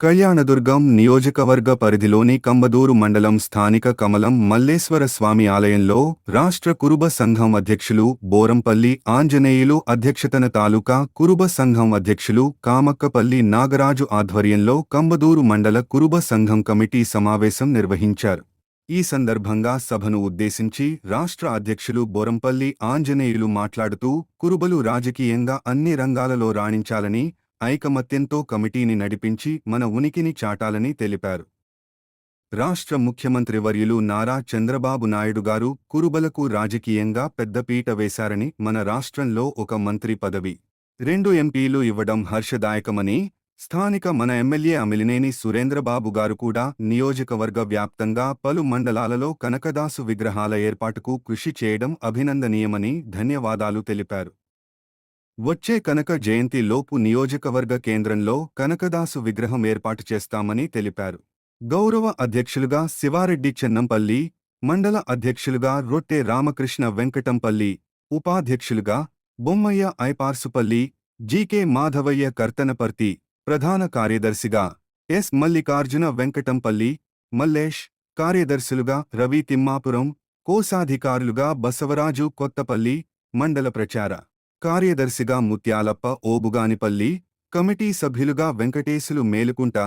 కళ్యాణదుర్గం నియోజకవర్గ పరిధిలోని కంబదూరు మండలం స్థానిక కమలం మల్లేశ్వర స్వామి ఆలయంలో రాష్ట్ర కురుబ సంఘం అధ్యక్షులు బోరంపల్లి ఆంజనేయులు అధ్యక్షతన తాలూకా కురుబ సంఘం అధ్యక్షులు కామక్కపల్లి నాగరాజు ఆధ్వర్యంలో కంబదూరు మండల కురుబ సంఘం కమిటీ సమావేశం నిర్వహించారు. ఈ సందర్భంగా సభను ఉద్దేశించి రాష్ట్ర అధ్యక్షులు బోరంపల్లి ఆంజనేయులు మాట్లాడుతూ కురుబలు రాజకీయంగా అన్ని రంగాలలో రాణించాలని ఐకమత్యంతో కమిటీని నడిపించి మన ఉనికిని చాటాలని తెలిపారు. రాష్ట్ర ముఖ్యమంత్రి వర్యులు నారా చంద్రబాబు నాయుడు గారు కురుబలకు రాజకీయంగా పెద్దపీట వేశారని మన రాష్ట్రంలో ఒక మంత్రి పదవి రెండు ఎంపీలు ఇవ్వడం హర్షదాయకమని స్థానిక మన ఎమ్మెల్యే అమిలినేని సురేంద్రబాబు గారు కూడా నియోజకవర్గ వ్యాప్తంగా పలు మండలాలలో కనకదాసు విగ్రహాల ఏర్పాటుకు కృషి చేయడం అభినందనీయమని ధన్యవాదాలు తెలిపారు. వచ్చే కనక జయంతి లోపు నియోజకవర్గ కేంద్రంలో కనకదాసు విగ్రహం ఏర్పాటు చేస్తామని తెలిపారు. గౌరవ అధ్యక్షులుగా శివారెడ్డి చెన్నంపల్లి మండల అధ్యక్షులుగా రొట్టె రామకృష్ణ వెంకటంపల్లి ఉపాధ్యక్షులుగా బొమ్మయ్య ఐపార్సుపల్లి జీకే మాధవయ్య కర్తనపర్తి ప్రధాన కార్యదర్శిగా ఎస్ మల్లికార్జున వెంకటంపల్లి మల్లేష్ కార్యదర్శులుగా రవి తిమ్మాపురం కోశాధికారులుగా బసవరాజు కొత్తపల్లి మండల ప్రచార కార్యదర్శిగా ముత్యాలప్ప ఓబుగానిపల్లి కమిటీ సభ్యులుగా వెంకటేశులు మేలుకుంట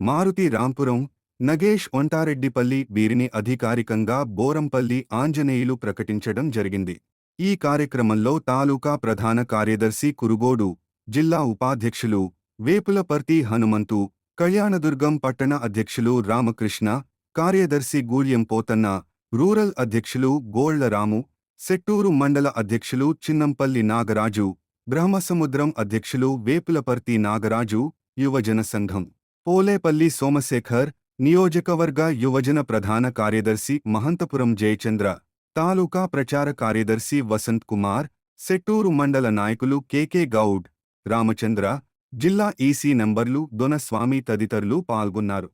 మారుతి రాంపురం నగేష్ ఒంటారెడ్డిపల్లి వీరిని అధికారికంగా బోరంపల్లి ఆంజనేయులు ప్రకటించడం జరిగింది. ఈ కార్యక్రమంలో తాలూకా ప్రధాన కార్యదర్శి కురుగోడు జిల్లా ఉపాధ్యక్షులు వేపులపర్తి హనుమంతు కళ్యాణదుర్గం పట్టణ అధ్యక్షులు రామకృష్ణ కార్యదర్శి గూళ్యం పోతన్న రూరల్ అధ్యక్షులు గోళ్ళరాము సెట్టూరు మండల అధ్యక్షులు చిన్నంపల్లి నాగరాజు బ్రహ్మసముద్రం అధ్యక్షులు వేపులపర్తి నాగరాజు యువజన సంఘం. పోలేపల్లి సోమశేఖర్ నియోజకవర్గ యువజన ప్రధాన కార్యదర్శి మహంతపురం జయచంద్ర తాలూకా ప్రచార కార్యదర్శి వసంత్ కుమార్ సెట్టూరు మండల నాయకులు కెకే గౌడ్ రామచంద్ర జిల్లా ఈసీ నంబర్లు దొనస్వామి తదితరులు పాల్గొన్నారు.